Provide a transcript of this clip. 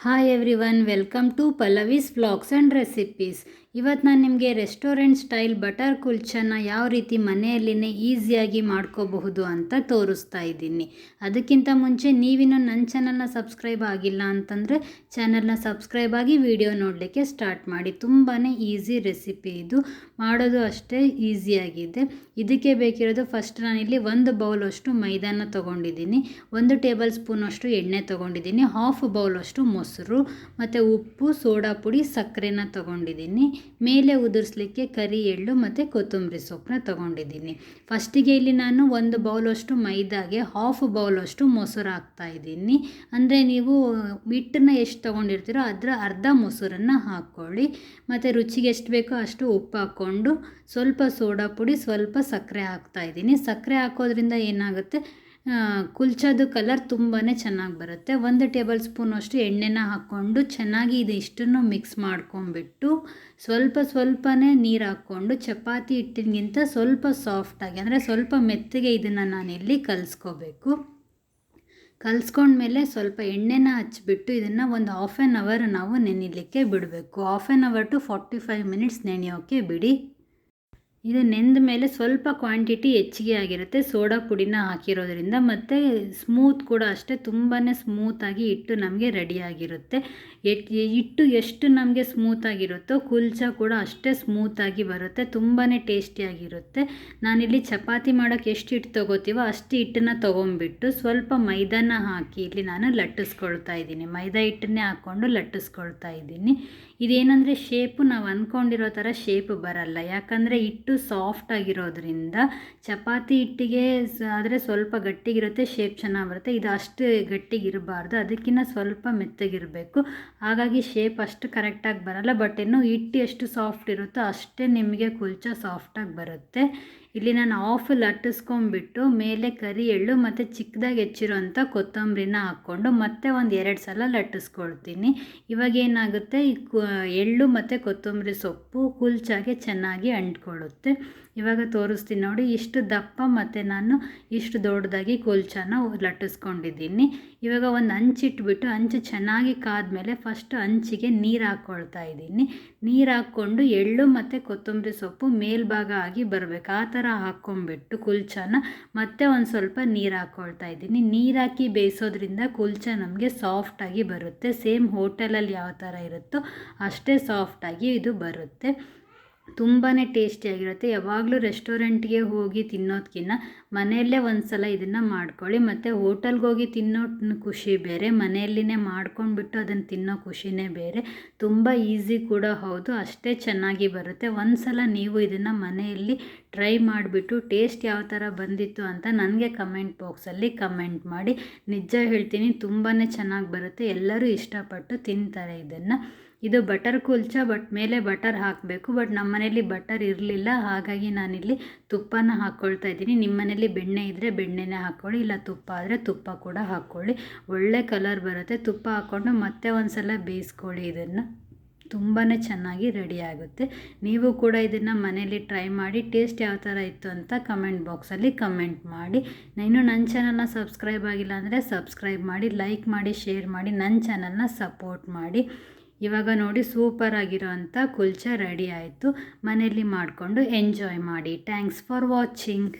hi everyone welcome to Pallavi's vlogs and recipes ಇವತ್ತು ನಾನು ನಿಮಗೆ ರೆಸ್ಟೋರೆಂಟ್ ಸ್ಟೈಲ್ ಬಟರ್ ಕುಲ್ಚನ ಯಾವ ರೀತಿ ಮನೆಯಲ್ಲಿನೇ ಈಸಿಯಾಗಿ ಮಾಡ್ಕೋಬಹುದು ಅಂತ ತೋರಿಸ್ತಾ ಇದ್ದೀನಿ. ಅದಕ್ಕಿಂತ ಮುಂಚೆ ನೀವಿನ್ನೂ ನನ್ನ ಚಾನಲ್ನ ಸಬ್ಸ್ಕ್ರೈಬ್ ಆಗಿಲ್ಲ ಅಂತಂದರೆ ಚಾನಲ್ನ ಸಬ್ಸ್ಕ್ರೈಬ್ ಆಗಿ ವಿಡಿಯೋ ನೋಡಲಿಕ್ಕೆ ಸ್ಟಾರ್ಟ್ ಮಾಡಿ. ತುಂಬಾ ಈಸಿ ರೆಸಿಪಿ ಇದು. ಮಾಡೋದು ಅಷ್ಟೇ ಈಸಿಯಾಗಿದೆ ಇದಕ್ಕೆ ಬೇಕಿರೋದು ಫಸ್ಟ್ ನಾನಿಲ್ಲಿ ಒಂದು ಬೌಲಷ್ಟು ಮೈದಾನ ತೊಗೊಂಡಿದ್ದೀನಿ. ಒಂದು ಟೇಬಲ್ ಸ್ಪೂನಷ್ಟು ಎಣ್ಣೆ ತೊಗೊಂಡಿದ್ದೀನಿ. ಹಾಫ್ ಬೌಲಷ್ಟು ಮೊಸರು. ಮತ್ತು ಉಪ್ಪು, ಸೋಡಾ ಪುಡಿ, ಸಕ್ಕರೆನ ತೊಗೊಂಡಿದ್ದೀನಿ. ಮೇಲೆ ಉದುರಿಸ್ಲಿಕ್ಕೆ ಕರಿ ಎಳ್ಳು ಮತ್ತು ಕೊತ್ತಂಬರಿ ಸೊಪ್ಪನ್ನ ತೊಗೊಂಡಿದ್ದೀನಿ. ಫಸ್ಟಿಗೆ ಇಲ್ಲಿ ನಾನು ಒಂದು ಬೌಲಷ್ಟು ಮೈದಾಗೆ ಹಾಫ್ ಬೌಲಷ್ಟು ಮೊಸರು ಹಾಕ್ತಾ ಇದ್ದೀನಿ. ಅಂದರೆ ನೀವು ಹಿಟ್ಟನ್ನ ಎಷ್ಟು ತೊಗೊಂಡಿರ್ತೀರೋ ಅದರ ಅರ್ಧ ಮೊಸರನ್ನು ಹಾಕ್ಕೊಳ್ಳಿ. ಮತ್ತು ರುಚಿಗೆ ಎಷ್ಟು ಬೇಕೋ ಅಷ್ಟು ಉಪ್ಪು ಹಾಕ್ಕೊಂಡು ಸ್ವಲ್ಪ ಸೋಡಾ ಪುಡಿ ಸ್ವಲ್ಪ ಸಕ್ಕರೆ ಹಾಕ್ತಾ ಇದ್ದೀನಿ. ಸಕ್ಕರೆ ಹಾಕೋದ್ರಿಂದ ಏನಾಗುತ್ತೆ? ಕುಲ್ಚದು ಕಲರ್ ತುಂಬಾ ಚೆನ್ನಾಗಿ ಬರುತ್ತೆ. ಒಂದು ಟೇಬಲ್ ಸ್ಪೂನಷ್ಟು ಎಣ್ಣೆನ ಹಾಕ್ಕೊಂಡು ಚೆನ್ನಾಗಿ ಇದು ಇಷ್ಟನ್ನು ಮಿಕ್ಸ್ ಮಾಡ್ಕೊಂಬಿಟ್ಟು ಸ್ವಲ್ಪ ಸ್ವಲ್ಪನೇ ನೀರು ಹಾಕ್ಕೊಂಡು ಚಪಾತಿ ಹಿಟ್ಟಿಗಿಂತ ಸ್ವಲ್ಪ ಸಾಫ್ಟಾಗಿ ಅಂದರೆ ಸ್ವಲ್ಪ ಮೆತ್ತಗೆ ಇದನ್ನು ನಾನಿಲ್ಲಿ ಕಲಿಸ್ಕೋಬೇಕು. ಕಲಿಸ್ಕೊಂಡ್ಮೇಲೆ ಸ್ವಲ್ಪ ಎಣ್ಣೆನ ಹಚ್ಚಿಬಿಟ್ಟು ಇದನ್ನು ಒಂದು ಹಾಫ್ ಆ್ಯನ್ ಅವರ್ ನಾವು ನೆನಿಲಿಕ್ಕೆ ಬಿಡಬೇಕು. Half an hour to forty five minutes ನೆನೆಯೋಕ್ಕೆ ಬಿಡಿ. ಇದು ನೆಂದ ಮೇಲೆ ಸ್ವಲ್ಪ ಕ್ವಾಂಟಿಟಿ ಹೆಚ್ಚಿಗೆ ಆಗಿರುತ್ತೆ. ಸೋಡಾ ಪುಡಿನ ಹಾಕಿರೋದ್ರಿಂದ ಮತ್ತು ಸ್ಮೂತ್ ಕೂಡ ಅಷ್ಟೇ ತುಂಬಾ ಸ್ಮೂತಾಗಿ ಹಿಟ್ಟು ನಮಗೆ ರೆಡಿಯಾಗಿರುತ್ತೆ ಹಿಟ್ಟು ಎಷ್ಟು ನಮಗೆ ಸ್ಮೂತಾಗಿರುತ್ತೋ ಕುಲ್ಚ ಕೂಡ ಅಷ್ಟೇ ಸ್ಮೂತಾಗಿ ಬರುತ್ತೆ. ತುಂಬಾ ಟೇಸ್ಟಿಯಾಗಿರುತ್ತೆ ನಾನಿಲ್ಲಿ ಚಪಾತಿ ಮಾಡೋಕ್ಕೆ ಎಷ್ಟು ಹಿಟ್ಟು ತೊಗೋತೀವೋ ಅಷ್ಟು ಹಿಟ್ಟನ್ನ ತೊಗೊಂಬಿಟ್ಟು ಸ್ವಲ್ಪ ಮೈದಾನ ಹಾಕಿ ಇಲ್ಲಿ ನಾನು ಲಟ್ಟಿಸ್ಕೊಳ್ತಾ ಇದ್ದೀನಿ. ಮೈದಾ ಹಿಟ್ಟನ್ನೇ ಹಾಕ್ಕೊಂಡು ಲಟ್ಟಿಸ್ಕೊಳ್ತಾ ಇದ್ದೀನಿ. ಇದೇನಂದರೆ ಶೇಪು ನಾವು ಅಂದ್ಕೊಂಡಿರೋ ಥರ ಶೇಪ್ ಬರಲ್ಲ. ಯಾಕಂದರೆ ಹಿಟ್ಟು ಸಾಫ್ಟ್ ಆಗಿರೋದ್ರಿಂದ ಚಪಾತಿ ಹಿಟ್ಟಿಗೆ ಆದರೆ ಸ್ವಲ್ಪ ಗಟ್ಟಿಗಿರುತ್ತೆ ಶೇಪ್ ಚೆನ್ನಾಗಿ ಬರುತ್ತೆ. ಇದು ಅಷ್ಟು ಗಟ್ಟಿಗಿರಬಾರ್ದು. ಅದಕ್ಕಿಂತ ಸ್ವಲ್ಪ ಮೆತ್ತಗಿರಬೇಕು. ಹಾಗಾಗಿ ಶೇಪ್ ಅಷ್ಟು ಕರೆಕ್ಟಾಗಿ ಬರಲ್ಲ. ಬಟ್ ಇನ್ನು ಹಿಟ್ಟು ಎಷ್ಟು ಸಾಫ್ಟ್ ಇರುತ್ತೋ ಅಷ್ಟೇ ನಿಮಗೆ ಕುಲ್ಚ ಸಾಫ್ಟಾಗಿ ಬರುತ್ತೆ. ಇಲ್ಲಿ ನಾನು ಆಫ್ ಲಟ್ಟಿಸ್ಕೊಂಡ್ಬಿಟ್ಟು ಮೇಲೆ ಕರಿ ಎಳ್ಳು ಮತ್ತು ಚಿಕ್ಕದಾಗಿ ಹೆಚ್ಚಿರುವಂಥ ಕೊತ್ತಂಬರಿನ ಹಾಕ್ಕೊಂಡು ಮತ್ತೆ ಒಂದು ಎರಡು ಸಲ ಲಟ್ಟಿಸ್ಕೊಳ್ತೀನಿ. ಇವಾಗ ಏನಾಗುತ್ತೆ? ಈ ಎಳ್ಳು ಮತ್ತು ಕೊತ್ತಂಬರಿ ಸೊಪ್ಪು ಕುಲ್ಚಾಗೆ ಚೆನ್ನಾಗಿ ಅಂಟ್ಕೊಳ್ಳುತ್ತೆ. ಇವಾಗ ತೋರಿಸ್ತೀನಿ ನೋಡಿ, ಇಷ್ಟು ದಪ್ಪ ಮತ್ತು ನಾನು ಇಷ್ಟು ದೊಡ್ಡದಾಗಿ ಕುಲ್ಚಾನ ಲಟ್ಟಿಸ್ಕೊಂಡಿದ್ದೀನಿ. ಇವಾಗ ಒಂದು ಹಂಚಿಟ್ಬಿಟ್ಟು ಹಂಚು ಚೆನ್ನಾಗಿ ಕಾದ್ಮೇಲೆ ಫಸ್ಟ್ ಹಂಚಿಗೆ ನೀರು ಹಾಕ್ಕೊಳ್ತಾ ಇದ್ದೀನಿ. ನೀರು ಹಾಕ್ಕೊಂಡು ಎಳ್ಳು ಮತ್ತು ಕೊತ್ತಂಬರಿ ಸೊಪ್ಪು ಮೇಲ್ಭಾಗ ಆಗಿ ಬರಬೇಕು. ಆ ಹಾಕ್ಕೊಂಬಿಟ್ಟು ಕುಲ್ಚಾನ ಮತ್ತೆ ಒಂದು ಸ್ವಲ್ಪ ನೀರು ಹಾಕ್ಕೊಳ್ತಾ ಇದ್ದೀನಿ. ನೀರು ಹಾಕಿ ಬೇಯಿಸೋದ್ರಿಂದ ಕುಲ್ಚ ನಮಗೆ ಸಾಫ್ಟಾಗಿ ಬರುತ್ತೆ. ಸೇಮ್ ಹೋಟೆಲಲ್ಲಿ ಯಾವ ಥರ ಇರುತ್ತೋ ಅಷ್ಟೇ ಸಾಫ್ಟಾಗಿ ಇದು ಬರುತ್ತೆ. ತುಂಬಾ ಟೇಸ್ಟಿಯಾಗಿರುತ್ತೆ. ಯಾವಾಗಲೂ ರೆಸ್ಟೋರೆಂಟ್ಗೆ ಹೋಗಿ ತಿನ್ನೋದಕ್ಕಿಂತ ಮನೆಯಲ್ಲೇ ಒಂದು ಸಲ ಇದನ್ನು ಮಾಡ್ಕೊಳ್ಳಿ. ಮತ್ತು ಹೋಟೆಲ್ಗೆ ಹೋಗಿ ತಿನ್ನೋ ಖುಷಿ ಬೇರೆ, ಮನೆಯಲ್ಲಿನೇ ಮಾಡ್ಕೊಂಡ್ಬಿಟ್ಟು ಅದನ್ನು ತಿನ್ನೋ ಖುಷಿನೇ ಬೇರೆ. ತುಂಬ ಈಸಿ ಕೂಡ ಹೌದು, ಅಷ್ಟೇ ಚೆನ್ನಾಗಿ ಬರುತ್ತೆ. ಒಂದು ಸಲ ನೀವು ಇದನ್ನು ಮನೆಯಲ್ಲಿ ಟ್ರೈ ಮಾಡಿಬಿಟ್ಟು ಟೇಸ್ಟ್ ಯಾವ ಥರ ಬಂದಿತ್ತು ಅಂತ ನನಗೆ ಕಮೆಂಟ್ ಬಾಕ್ಸಲ್ಲಿ ಕಮೆಂಟ್ ಮಾಡಿ. ನಿಜ ಹೇಳ್ತೀನಿ ತುಂಬಾ ಚೆನ್ನಾಗಿ ಬರುತ್ತೆ. ಎಲ್ಲರೂ ಇಷ್ಟಪಟ್ಟು ತಿಂತಾರೆ ಇದನ್ನು. ಇದು ಬಟರ್ ಕುಲ್ಚ ಬಟ್ ಮೇಲೆ ಬಟರ್ ಹಾಕಬೇಕು. ಬಟ್ ನಮ್ಮ ಮನೇಲಿ ಬಟರ್ ಇರಲಿಲ್ಲ, ಹಾಗಾಗಿ ನಾನಿಲ್ಲಿ ತುಪ್ಪನ ಹಾಕ್ಕೊಳ್ತಾ ಇದ್ದೀನಿ. ನಿಮ್ಮ ಮನೇಲಿ ಬೆಣ್ಣೆ ಇದ್ದರೆ ಬೆಣ್ಣೆನೇ ಹಾಕ್ಕೊಳ್ಳಿ ಇಲ್ಲ ತುಪ್ಪ ಆದರೆ ತುಪ್ಪ ಕೂಡ ಹಾಕ್ಕೊಳ್ಳಿ ಒಳ್ಳೆ ಕಲರ್ ಬರುತ್ತೆ. ತುಪ್ಪ ಹಾಕ್ಕೊಂಡು ಮತ್ತೆ ಒಂದು ಸಲ ಬೇಯಿಸ್ಕೊಳ್ಳಿ ಇದನ್ನು. ತುಂಬಾ ಚೆನ್ನಾಗಿ ರೆಡಿ ಆಗುತ್ತೆ. ನೀವು ಕೂಡ ಇದನ್ನು ಮನೇಲಿ ಟ್ರೈ ಮಾಡಿ ಟೇಸ್ಟ್ ಯಾವ ಥರ ಇತ್ತು ಅಂತ ಕಮೆಂಟ್ ಬಾಕ್ಸಲ್ಲಿ ಕಮೆಂಟ್ ಮಾಡಿ. ಇನ್ನೂ ನನ್ನ ಚಾನಲ್ನ ಸಬ್ಸ್ಕ್ರೈಬ್ ಆಗಿಲ್ಲ ಅಂದರೆ ಸಬ್ಸ್ಕ್ರೈಬ್ ಮಾಡಿ ಲೈಕ್ ಮಾಡಿ ಶೇರ್ ಮಾಡಿ ನನ್ನ ಚಾನಲ್ನ ಸಪೋರ್ಟ್ ಮಾಡಿ. ಇವಾಗ ನೋಡಿ ಸೂಪರ್ ಆಗಿರೋ ಕುಲ್ಚ ರೆಡಿ ಆಯಿತು. ಮನೆಯಲ್ಲಿ ಮಾಡಿಕೊಂಡು ಎಂಜಾಯ್ ಮಾಡಿ. Thanks for watching